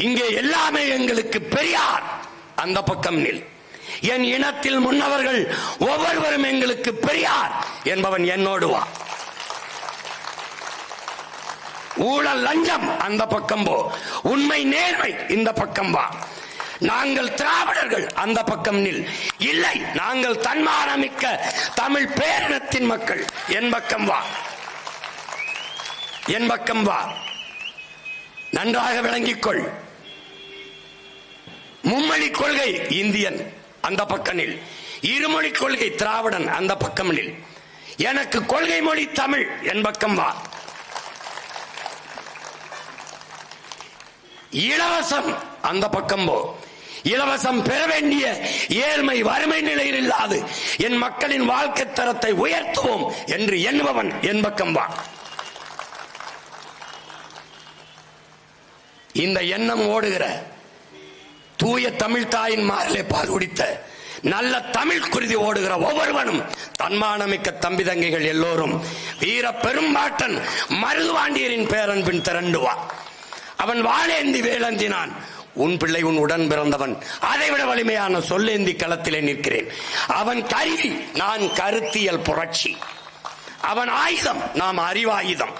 இங்கே எல்லாமே எங்களுக்கு பெரியார். அந்த பக்கம் நில். என் இனத்தில் முன்னவர்கள் ஒவ்வொருவரும் எங்களுக்கு பெரியார் என்பவன் என்னோடு வா. ஊழல் லஞ்சம் அந்த பக்கம் போ. உண்மை நேர்மை இந்த பக்கம் வா. நாங்கள் திராவிடர்கள் அந்த பக்கம் நில். இல்லை நாங்கள் தன்மானமிக்க தமிழ் பேரினத்தின் மக்கள் என் பக்கம் வா. என் பக்கம் வா. நன்றாக விளங்கிக் கொள் மும்மொழி கொள்கை இந்தியன் அந்த பக்கனில். இருமொழி கொள்கை திராவிடன் அந்த பக்கமில். எனக்கு கொள்கை மொழி தமிழ் என் பக்கம் வா. இலவசம் அந்த பக்கம் போ. இலவசம் பெற வேண்டிய ஏழ்மை வறுமை நிலையில் இல்லாது என் மக்களின் வாழ்க்கை தரத்தை உயர்த்துவோம் என்று எண்ணுபவன் என் பக்கம் வா. இந்த எண்ணம் ஓடுகிற தூய தமிழ் தாயின் மாறிலே பால் குடித்த நல்ல தமிழ் குருதி ஓடுகிற ஒவ்வொருவனும் தன்மானமிக்க தம்பி தங்கைகள் எல்லோரும் வீர பெரும்பாட்டன் மருதுவாண்டியரின் பேரன்பின் திரண்டுவா. அவன் வாழேந்தி வேலந்தினான். உன் பிள்ளை உன் உடன் பிறந்தவன். அதைவிட வலிமையான சொல்லேந்தி களத்திலே நிற்கிறேன். அவன் கருவி நான் கருத்தியல் புரட்சி. அவன் ஆயுதம் நாம் அறிவாயுதம்.